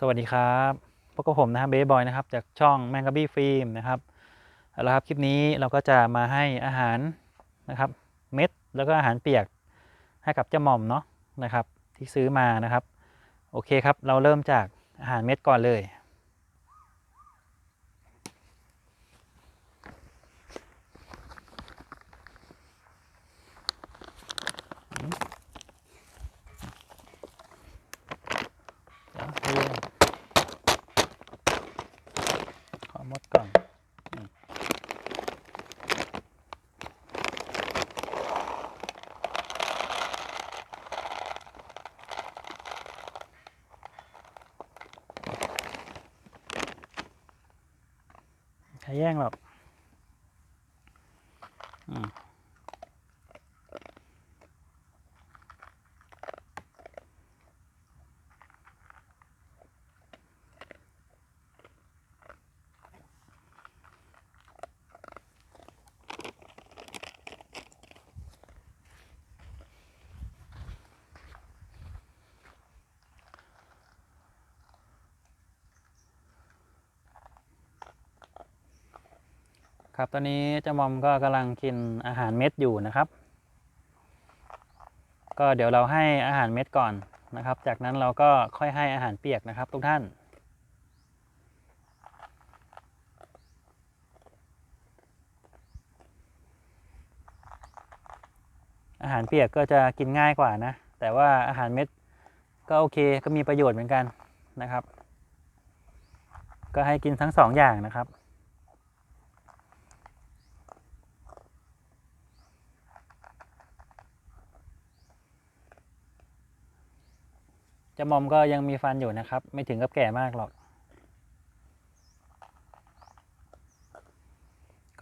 สวัสดีครับพวกผมนะครับเบย์บอยนะครับจากช่องแมงกะบี้ฟิล์มนะครับเอาละครับคลิปนี้เราก็จะมาให้อาหารนะครับเม็ดแล้วก็อาหารเปียกให้กับเจ้าหม่อมเนาะนะครับที่ซื้อมานะครับ โอเคครับ เราเริ่มจากอาหารเม็ดก่อนเลย เดี๋ยวให้เรื่องขอมดก่อนอืมใคร แย่งหรอก ครับตอนนี้เจ้ามอมก็กำลังกินอาหารเม็ดอยู่นะครับ ก็เดี๋ยวเราให้อาหารเม็ดก่อนนะครับ จากนั้นเราก็ค่อยให้อาหารเปียกนะครับ ทุกท่าน อาหารเปียกก็จะกินง่ายกว่านะ แต่ว่าอาหารเม็ดก็โอเคก็มีประโยชน์เหมือนกันนะครับ ก็ให้กินทั้งสองอย่างนะครับ จะมอมก็ยังมีฟันอยู่นะครับ ไม่ถึงกับแก่มากหรอก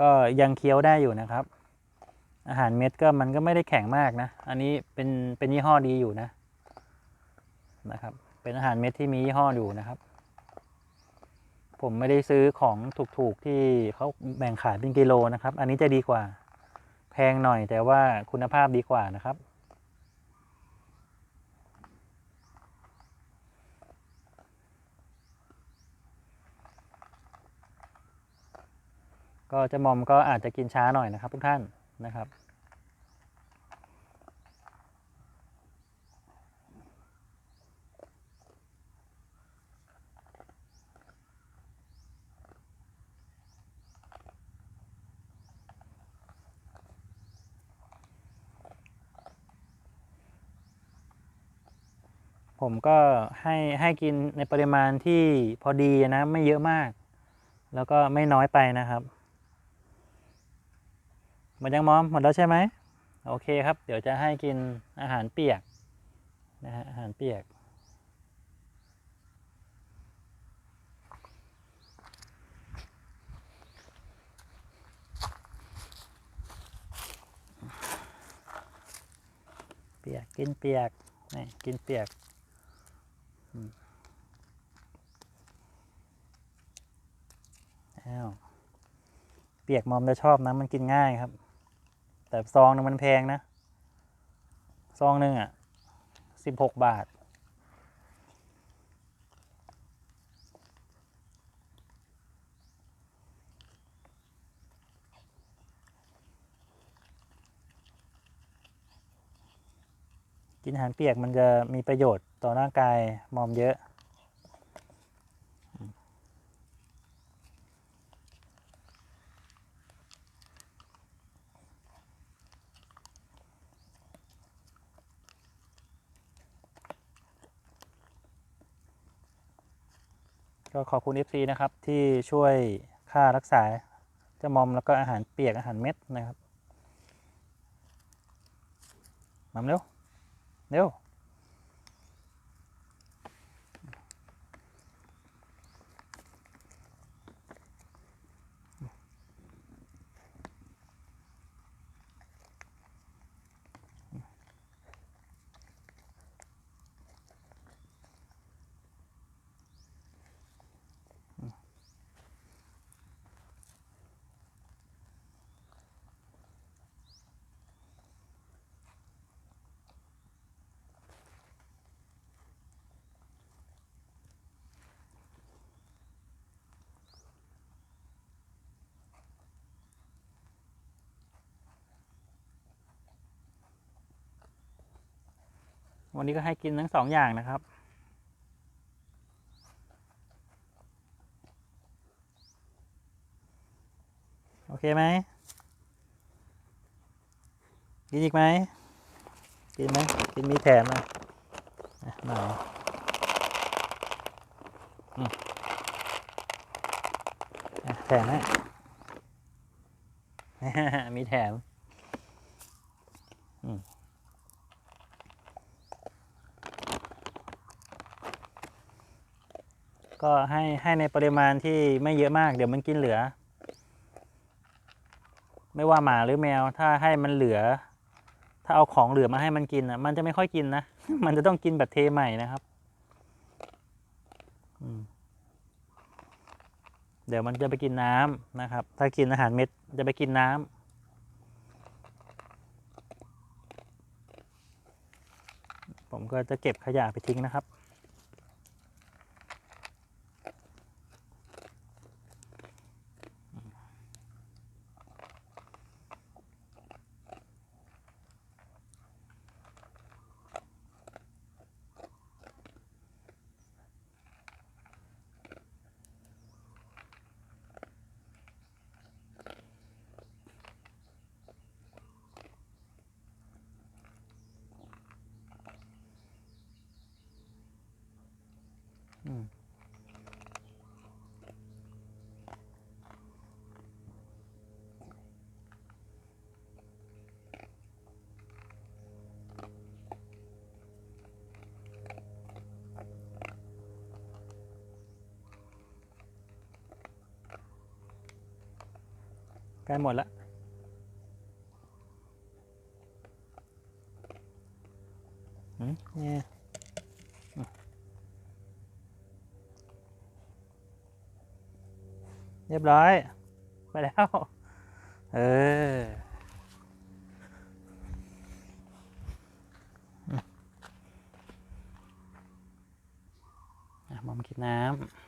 ก็ยังเคี้ยวได้อยู่นะครับ อาหารเม็ดก็มันก็ไม่ได้แข็งมากนะ อันนี้เป็นเป็นยี่ห้อดีอยู่นะนะครับ เป็นอาหารเม็ดที่มียี่ห้ออยู่นะครับ ผมไม่ได้ซื้อของถูกๆที่เขาแบ่งขายเป็นกิโลนะครับ อันนี้จะดีกว่า แพงหน่อยแต่ว่าคุณภาพดีกว่านะครับ ก็เจะมอมก็อาจจะกินช้าหน่อยนะครับ ทุกท่านนะครับ ผมก็ให้ให้กินในปริมาณที่พอดีนะ ไม่เยอะมาก แล้วก็ไม่น้อยไปนะครับ หมดยังมอมหมดแล้วใช่ไหมโอเคครับ เดี๋ยวจะให้กินอาหารเปียกนะฮะอาหารเปียก เปียกกินเปียกนี่กินเปียกอืมอ้าวเปียกมอมจะชอบนะมันกินง่ายครับ แต่ซองหนึงมันแพงนะ ซองหนึ่งอะสิบหกบาท กินอาหารเปียกมันจะมีประโยชน์ต่อร่างกายมอมเยอะ ก็ขอบคุณ FC นะครับ ที่ช่วยค่ารักษาเจ้ามอมแล้วก็อาหารเปียกอาหารเม็ดนะครับมามเร็ว เร็ว วันนี้ก็ให้กินทั้งสองอย่างนะครับ โอเคไหมกินอีกไหม กินไหม กินมีแถมไหมอะมาแถมให้มีแถม ก็ให้ให้ในปริมาณที่ไม่เยอะมาก เดี๋ยวมันกินเหลือ ไม่ว่าหมาหรือแมว ถ้าให้มันเหลือ ถ้าเอาของเหลือมาให้มันกินอะ มันจะไม่ค่อยกินนะ มันจะต้องกินแบบเทใหม่นะครับเดี๋ยวมันจะไปกินน้ำนะครับ ถ้ากินอาหารเม็ดจะไปกินน้ำผมก็จะเก็บขยะไปทิ้งนะครับ อืมใกล้หมดละอืมเนี่ย เรียบร้อย ไปแล้ว เอออืมอะมอมกินน้ำ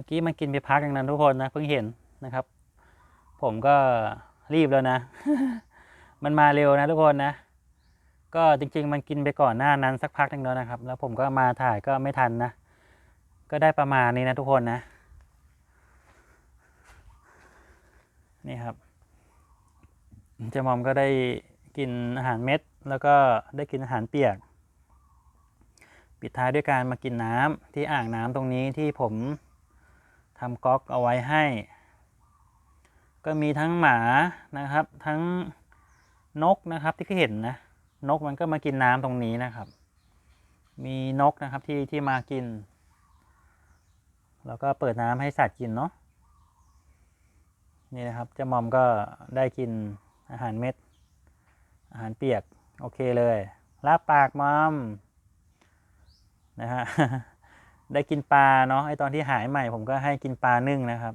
มื่อกี้มันกินไปพักอย่างนั้นทุกคนนะเพิ่งเห็นนะครับ ผมก็รีบแล้วนะ มันมาเร็วนะทุกคนนะ ก็จริง ๆ มันกินไปก่อนหน้านั้นสักพักหนึ่งแล้วนะครับ แล้วผมก็มาถ่ายก็ไม่ทันนะ ก็ได้ประมาณนี้นะทุกคนนะ นี่ครับเจมอมก็ได้กินอาหารเม็ด แล้วก็ได้กินอาหารเปียก ปิดท้ายด้วยการมากินน้ำที่อ่างน้ำตรงนี้ที่ผม ทำก๊อกเอาไว้ให้ ก็มีทั้งหมานะครับ ทั้งนกนะครับที่เห็นนะ นกมันก็มากินน้ำตรงนี้นะครับ มีนกนะครับที่ที่มากิน แล้วก็เปิดน้ำให้สัตว์กินเนาะนี่นะครับเจ้ามอมก็ได้กินอาหารเม็ด อาหารเปียก โอเคเลยลาบปากมอมนะฮะ ได้กินปลาเนาะไอตอนที่หายใหม่ผมก็ให้กินปลานึ่งนะครับ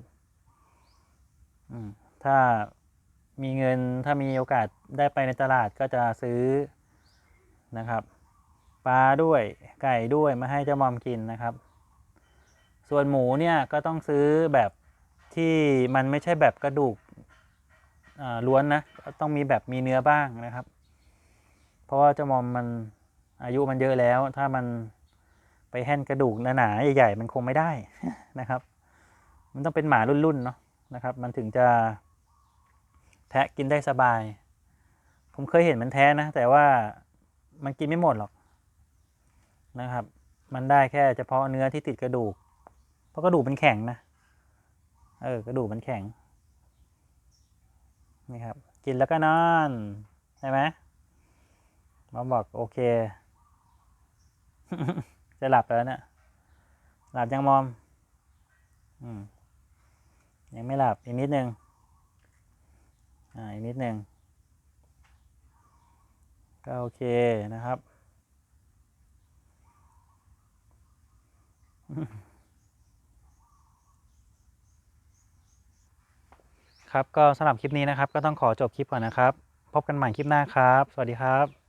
ถ้ามีเงินถ้ามีโอกาสได้ไปในตลาดก็จะซื้อนะครับ ปลาด้วยไก่ด้วยมาให้เจ้ามอมกินนะครับ ส่วนหมูเนี่ยก็ต้องซื้อแบบที่มันไม่ใช่แบบกระดูกล้วนนะต้องมีแบบมีเนื้อบ้างนะครับ เพราะว่าเจ้ามอมมันอายุมันเยอะแล้ว ถ้ามัน ไปแห่นกระดูกหนาๆใหญ่ ๆ มันคงไม่ได้นะครับ มันต้องเป็นหมารุ่นๆเนาะนะครับ มันถึงจะแทะกินได้สบาย ผมเคยเห็นมันแท้นะ แต่ว่ามันกินไม่หมดหรอกนะครับ มันได้แค่เฉพาะเนื้อที่ติดกระดูก เพราะกระดูกมันแข็งนะเออกระดูกมันแข็งนี่ครับ กินแล้วก็นอนใช่ไหมมอบอกโอเค จะหลับแล้วเนะี่ยหลับยังมอม อืม ยังไม่หลับอีกนิดนึง อ่าอีกนิดนึง ก็โอเคนะครับครับก็สำหรับคลิปนี้นะครับ ก็ต้องขอจบคลิปก่อนนะครับ พบกันใหม่คลิปหน้าครับ สวัสดีครับ